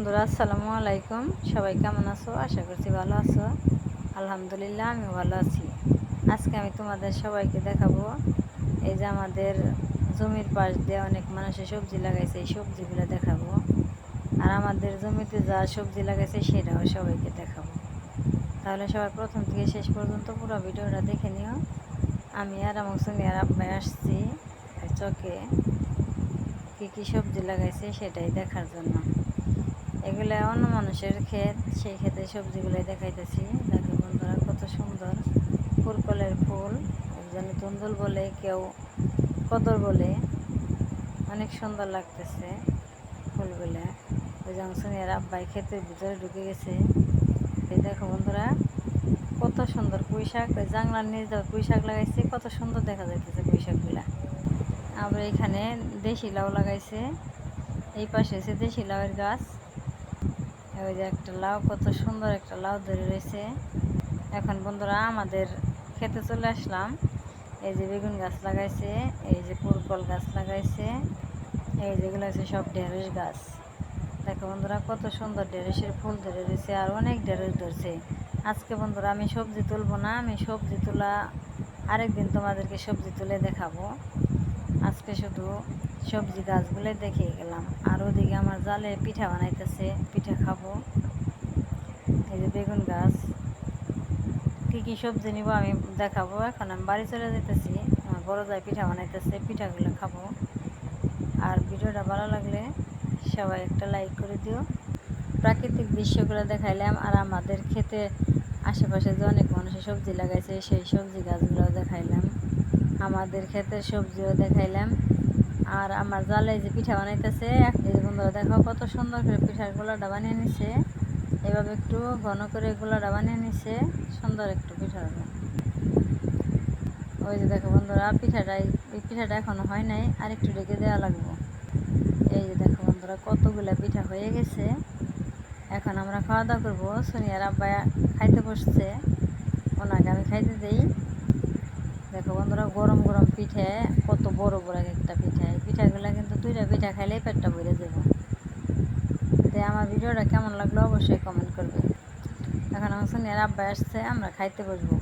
বন্ধুরা, আসসালামু আলাইকুম। সবাই কেমন আছো? আশা করছি ভালো আছো। আলহামদুলিল্লাহ আমি ভালো আছি। আজকে আমি তোমাদের সবাইকে দেখাবো, এই যে আমাদের জমির পাশ দিয়ে অনেক মানুষের সবজি লাগাইছে, এই সবজিগুলো দেখাবো। আর আমাদের জমিতে যা সবজি লাগাইছে, সেটাও সবাইকে দেখাবো। তাহলে সবাই প্রথম থেকে শেষ পর্যন্ত পুরো ভিডিওটা দেখে নিও। আমি আর আমার আর আব্বাই আসছি চকে কী কী সবজি লাগাইছে, সেটাই দেখার জন্য। এগুলো অন্য মানুষের ক্ষেত, সেই ক্ষেতে সবজিগুলোই দেখাইতেছি। দেখো বন্ধুরা, কত সুন্দর। ফুলকলের ফুল একজন তুন্দুল বলে কেউ কদর বলে অনেক সুন্দর লাগতেছে ফুলগুলা। ওই জংশনের আব্বাই ক্ষেতের ভিতরে ঢুকে গেছে। এই দেখো বন্ধুরা, কত সুন্দর পুঁই শাক ওই জাংলার নিচ দিয়ে পুঁই শাক লাগাইছে, কত সুন্দর দেখা যাইতেছে পুঁই শাকগুলা আবার এখানে দেশি লাউ লাগাইছে। এই পাশে হচ্ছে দেশি লাউয়ের গাছ। ওই যে একটা লাউ, কত সুন্দর একটা লাউ ধরে রয়েছে। এখন বন্ধুরা আমাদের খেতে চলে আসলাম। এই যে বেগুন গাছ লাগাইছে, এই যে পুরকল গাছ লাগাইছে, এই যেগুলো আছে সব ঢেঁড়স গাছ। দেখো বন্ধুরা, কত সুন্দর ঢেঁড়সের ফুল ধরে রয়েছে আর অনেক ঢেঁড়স ধরছে। আজকে বন্ধুরা আমি সবজি তুলবো না, আমি সবজি তোলা, আরেকদিন তোমাদেরকে সবজি তুলে দেখাবো। আজকে শুধু সবজি গাছগুলো দেখে গেলাম। আর ওদিকে আমার জালে পিঠা বানাইতেছে, পিঠা খাব। এই যে বেগুন গাছ। কী কী সবজি নিব আমি দেখাবো। এখন আমি বাড়ি চলে যেতেছি আমার বড় যায় পিঠা বানাইতেছে, পিঠাগুলো খাব। আর ভিডিওটা ভালো লাগলে সবাই একটা লাইক করে দিও। প্রাকৃতিক দৃশ্যগুলো দেখাইলাম, আর আমাদের খেতে আশেপাশে যে অনেক মানুষের সবজি লাগাইছে, সেই সবজি গাছগুলো দেখাইলাম। আমাদের ক্ষেতের সবজিও দেখাইলাম। আর আমার জালে যে পিঠা বানাইতেছে বন্ধুরা দেখো কত সুন্দর করে পিঠার গোলাটা বানিয়ে নিছে। এভাবে একটু ঘন করে গোলাটা বানিয়ে নিছে, সুন্দর একটু পিঠা হবে ওই যে দেখো বন্ধুরা, পিঠাটা এই পিঠাটা এখনও হয় নাই আর একটু রেখে দেওয়া লাগবে। এই যে দেখো বন্ধুরা, কতগুলা পিঠা হয়ে গেছে। এখন আমরা খাওয়া দাওয়া করব। সোনিয়ার আব্বা খাইতে বসছে। ওনাকে আমি খাইতে দিই। দেখো বন্ধুরা, গরম গরম পিঠে, কত বড় বড় এক একটা পিঠা। এই পিঠাগুলো কিন্তু দুইটা পিঠা খাইলেই পেটটা ভরে যাব। তো আমার ভিডিওটা কেমন লাগল অবশ্যই কমেন্ট করবে। এখন আমার সোনিয়ার আব্বা আসছে, আমরা খাইতে বসবো।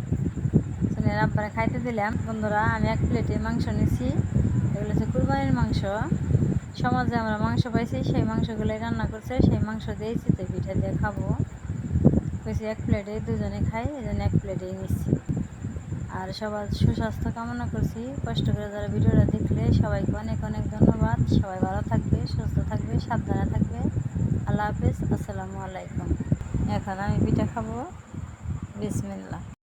সোনিয়ার আব্বারে খাইতে দিলাম। বন্ধুরা, আমি এক প্লেটে মাংস নিছি। এগুলো হচ্ছে কুরবানির মাংস। সমাজে আমরা মাংস পাইছি, সেই মাংসগুলোই রান্না করছে। সেই মাংস দিয়েছি তো পিঠা দিয়ে খাব। কইছি এক প্লেটে দুজনে খাই, এই জন্য এক প্লেটেই নিচ্ছি আর সবার সুস্বাস্থ্য কামনা করছি। কষ্ট করে যারা ভিডিওটা দেখলে সবাইকে অনেক অনেক ধন্যবাদ। সবাই ভালো থাকবে, সুস্থ থাকবে, সাবধানে থাকবে। আল্লাহ হাফিজ, আসসালামু আলাইকুম। এখন আমি পিঠা খাব। বিসমিল্লা